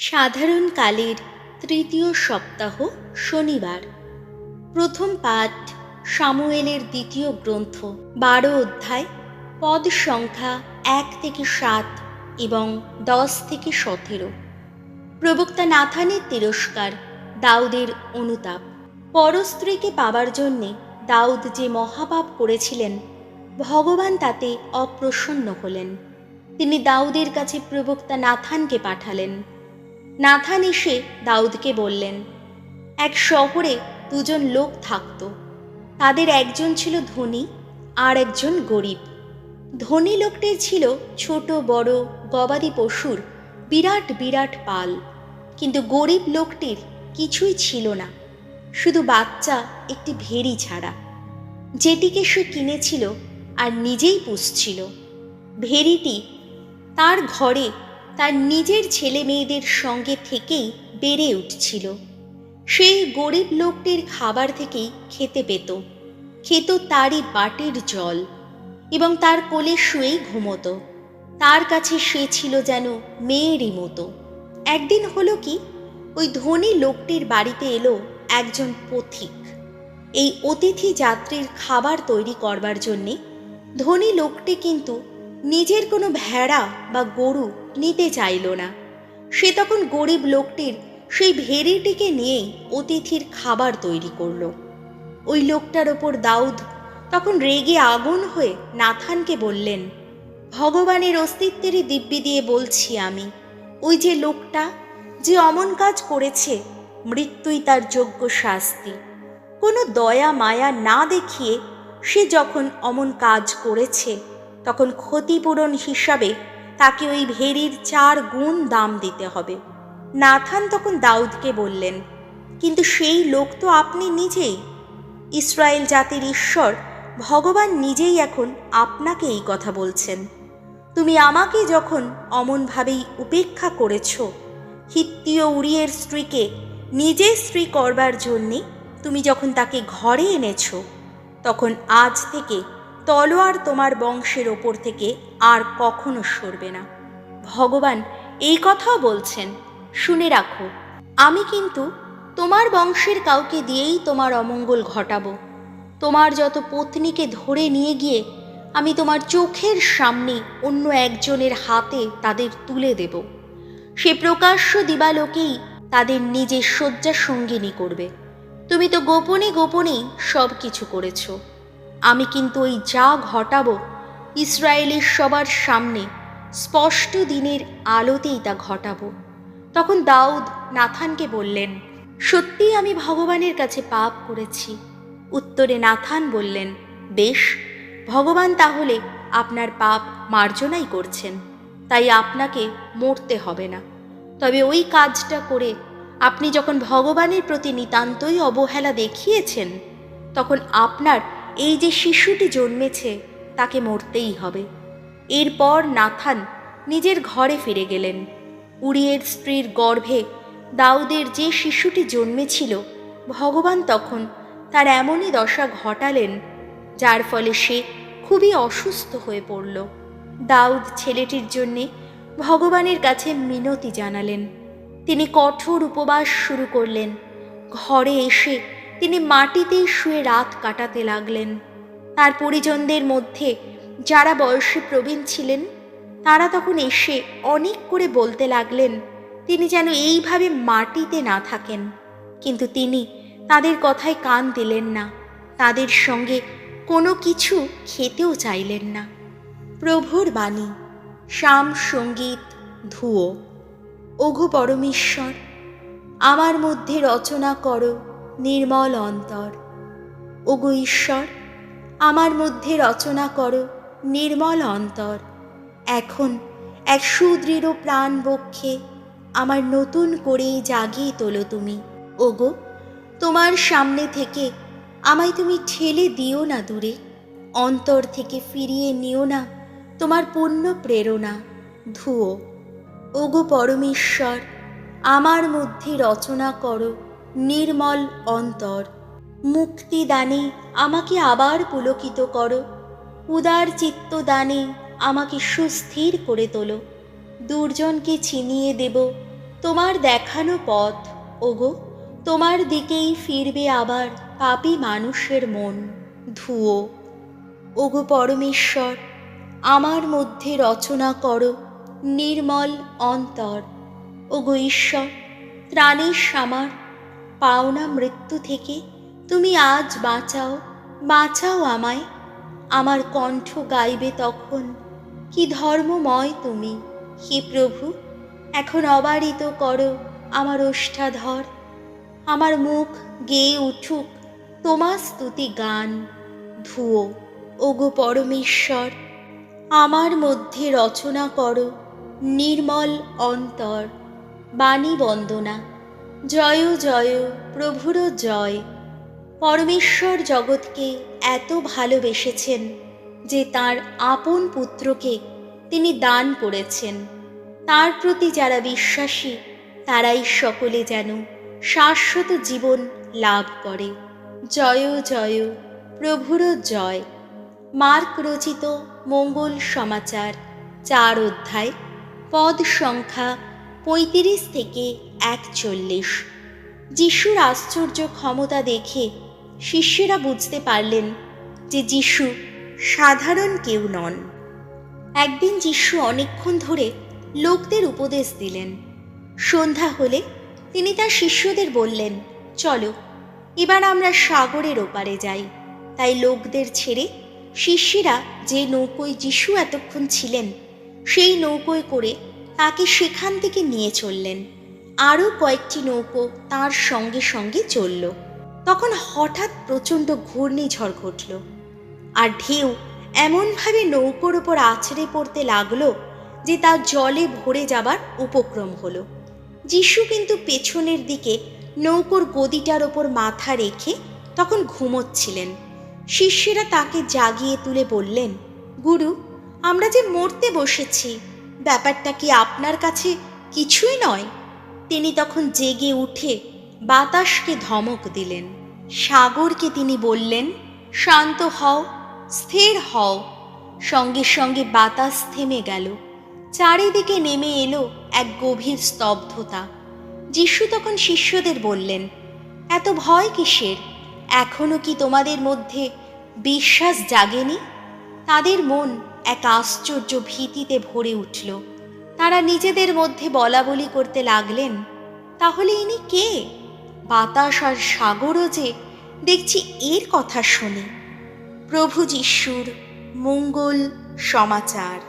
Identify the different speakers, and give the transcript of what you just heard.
Speaker 1: সাধারণ কালের তৃতীয় সপ্তাহ শনিবার। প্রথম পাঠ সামুয়েলের দ্বিতীয় গ্রন্থ, বারো অধ্যায়, পদ সংখ্যা এক থেকে সাত এবং দশ থেকে সতেরো। প্রবক্তা নাথানের তিরস্কার, দাউদের অনুতাপ। পরস্ত্রীকে পাবার জন্যে দাউদ যে মহাপাপ করেছিলেন, ভগবান তাতে অপ্রসন্ন হলেন। তিনি দাউদের কাছে প্রবক্তা নাথানকে পাঠালেন। নাথান এসে দাউদকে বললেন, এক শহরে দুজন লোক থাকত। তাদের একজন ছিল ধনী আর একজন গরিব। ধনী লোকটির ছিল ছোট, বড়, গবাদি পশুর বিরাট বিরাট পাল। কিন্তু গরিব লোকটির কিছুই ছিল না। শুধু বাচ্চা, একটি ভেড়ি ছাড়া। যেটিকে সে কিনেছিল আর নিজেই পুষছিল। ভেড়িটি তার ঘরে তার নিজের ছেলে মেয়েদের সঙ্গে থেকেই বেড়ে উঠছিল। সেই গরিব লোকটির খাবার থেকেই খেতে পেত। খেত তারই বাটির জল এবং তার কোলে শুয়েই ঘুমতো। তার কাছে সে ছিল যেন মেয়েরই মতো। একদিন হলো কি, ওই ধনী লোকটির বাড়িতে এলো একজন পথিক। এই অতিথি যাত্রীর খাবার তৈরি করবার জন্যে ধনী লোকটি কিন্তু নিজের কোনো ভেড়া বা গরু নিতে চাইল না। সে তখন গরিব লোকটির সেই ভেড়িটিকে নিয়েই অতিথির খাবার তৈরি করল। ওই লোকটার ওপর দাউদ তখন রেগে আগুন হয়ে নাথানকে বললেন, ভগবানের অস্তিত্বেরই দিব্যি দিয়ে বলছি আমি, ওই যে লোকটা যে অমন কাজ করেছে, মৃত্যুই তার যোগ্য শাস্তি। কোনো দয়া মায়া না দেখিয়ে সে যখন অমন কাজ করেছে, তখন ক্ষতিপূরণ হিসাবে তাকে ওই ভেরির চার গুণ দাম দিতে হবে। নাথান তখন দাউদকে বললেন, কিন্তু সেই লোক তো আপনি নিজেই। ইসরায়েল জাতির ঈশ্বর ভগবান নিজেই এখন আপনাকে এই কথা বলছেন। তুমি আমাকে যখন অমনভাবেই উপেক্ষা করেছ, হিত্তীয় উড়িয়ের স্ত্রীকে নিজের স্ত্রী করবার জন্যে তুমি যখন তাকে ঘরে এনেছো, তখন আজ থেকে তলোয়ার তোমার বংশের ওপর থেকে আর কখনো সরবে না। ভগবান এই কথাও বলছেন, শুনে রাখো, আমি কিন্তু তোমার বংশের কাউকে দিয়েই তোমার অমঙ্গল ঘটাবো। তোমার যত পত্নীকে ধরে নিয়ে গিয়ে আমি তোমার চোখের সামনে অন্য একজনের হাতে তাদের তুলে দেব। সে প্রকাশ্য দিবালোকেই তাদের নিজের শয্যা সঙ্গিনী করবে। তুমি তো গোপনে গোপনেই সব কিছু করেছ। আমি কিন্তু ওই যা ঘটাবো ইসরায়েলের সবার সামনে স্পষ্ট দিনের আলোতেই তা ঘটাবো। তখন দাউদ নাথানকে বললেন সত্যিই আমি ভগবানের কাছে পাপ করেছি। উত্তরে নাথান বললেন, বেশ, ভগবান তাহলে আপনার পাপ মার্জনাই করছেন, তাই আপনাকে মরতে হবে না। তবে ওই কাজটা করে আপনি যখন ভগবানের প্রতি নিতান্তই অবহেলা দেখিয়েছেন, তখন আপনার এই যে শিশুটি জন্মেছে, তাকে মরতেই হবে। এরপর নাথান নিজের ঘরে ফিরে গেলেন। উড়িয়ের স্ত্রীর গর্ভে দাউদের যে শিশুটি জন্মেছিল, ভগবান তখন তার এমনই দশা ঘটালেন, যার ফলে সে খুবই অসুস্থ হয়ে পড়ল। দাউদ ছেলেটির জন্যে ভগবানের কাছে মিনতি জানালেন। তিনি কঠোর উপবাস শুরু করলেন। ঘরে এসে তিনি মাটিতেই শুয়ে রাত কাটাতে লাগলেন। তার পরিজনদের মধ্যে যারা বয়সে প্রবীণ ছিলেন, তারা তখন এসে অনেক করে বলতে লাগলেন, তিনি যেন এইভাবে মাটিতে না থাকেন। কিন্তু তিনি তাদের কথায় কান দিলেন না, তাদের সঙ্গে কোনো কিছু খেতেও চাইলেন না। প্রভুর বাণী, শ্যাম সংগীত, ধুয়ো ওঘু পরমেশ্বর, আমার মধ্যে রচনা করো। নির্মল অন্তর। ওগো ঈশ্বর, আমার মধ্যে রচনা করো নির্মল অন্তর। এখন এক সুদৃঢ় প্রাণ বক্ষে আমার নতুন করেই জাগিয়ে তোলো তুমি। ওগো, তোমার সামনে থেকে আমায় তুমি ঠেলে দিও না দূরে। অন্তর থেকে ফিরিয়ে নিও না তোমার পূর্ণ প্রেরণা। ধুয়ো ওগো পরমেশ্বর, আমার মধ্যে রচনা করো নির্মল অন্তর। মুক্তিদানে আমাকে আবার পুলকিত করো। উদার চিত্ত দানে আমাকে সুস্থির করে তোলো। দুর্জনকে ছিনিয়ে দেব। তোমার দেখানো পথ, ওগো, তোমার দিকেই ফিরবে আবার পাপী মানুষের মন। ধুয়ো। ওগো পরমেশ্বর, আমার মধ্যে রচনা করো। নির্মল অন্তর। ওগো ঈশ্বর, ত্রাণের সামার পাওনা মৃত্যু থেকে তুমি আজ বাঁচাও বাঁচাও আমায়। আমার কণ্ঠ গাইবে তখন, কি ধর্মময় তুমি, হে প্রভু। এখন অবারিত করো আমার ওষ্ঠাধর। আমার মুখ গেয়ে উঠুক তোমার স্তুতি গান। ধুয়ো ওগো পরমেশ্বর, আমার মধ্যে রচনা করো নির্মল অন্তর, বাণী বন্দনা। জয় জয় প্রভুর জয়। পরমেশ্বর জগৎকে এত ভালোবেসেছেন যে তার আপন পুত্রকে তিনি দান করেছেন। তার প্রতি যারা বিশ্বাসী, তারাই সকলে যেন শাশ্বত জীবন লাভ করে। জয় জয় প্রভুর জয়। মার্ক রচিত মঙ্গল সমাচার, চার অধ্যায়, পদ সংখ্যা পঁয়ত্রিশ থেকে একচল্লিশ। যিশুর আশ্চর্য ক্ষমতা দেখে শিষ্যেরা বুঝতে পারলেন যে যিশু সাধারণ কেউ নন। একদিন যিশু অনেকক্ষণ ধরে লোকদের উপদেশ দিলেন। সন্ধ্যা হলে তিনি তার শিষ্যদের বললেন, চলো, এবার আমরা সাগরের ওপারে যাই। তাই লোকদের ছেড়ে শিষ্যেরা যে নৌকোয় যিশু এতক্ষণ ছিলেন, সেই নৌকোয় করে তাকে সেখান থেকে নিয়ে চললেন। আরও কয়েকটি নৌকো তার সঙ্গে সঙ্গে চলল। তখন হঠাৎ প্রচণ্ড ঘূর্ণিঝড় ঘটল আর ঢেউ এমনভাবে নৌকোর ওপর আছড়ে পড়তে লাগল যে তা জলে ভরে যাবার উপক্রম হলো। যিশু কিন্তু পেছনের দিকে নৌকোর গদিটার ওপর মাথা রেখে তখন ঘুমোচ্ছিলেন। শিষ্যেরা তাকে জাগিয়ে তুলে বললেন, গুরু, আমরা যে মরতে বসেছি, ব্যাপারটা কি আপনার কাছে কিছুই নয়? তিনি তখন জেগে উঠে বাতাসকে ধমক দিলেন। সাগরকে তিনি বললেন, শান্ত হও, স্থির হও। সঙ্গে সঙ্গে বাতাস থেমে গেল। চারিদিকে নেমে এলো এক গভীর স্তব্ধতা। যিশু তখন শিষ্যদের বললেন, এত ভয় কিসের? এখনও কি তোমাদের মধ্যে বিশ্বাস জাগেনি? তাদের মন এক আশ্চর্য ভীতিতে ভরে উঠল। তারা নিজেদের মধ্যে বলা বলি করতে লাগলেন। তাহলে ইনি কে? বাতাস আর সাগরও যে, দেখছি এর কথা শুনি। প্রভু যিশুর মঙ্গল সমাচার।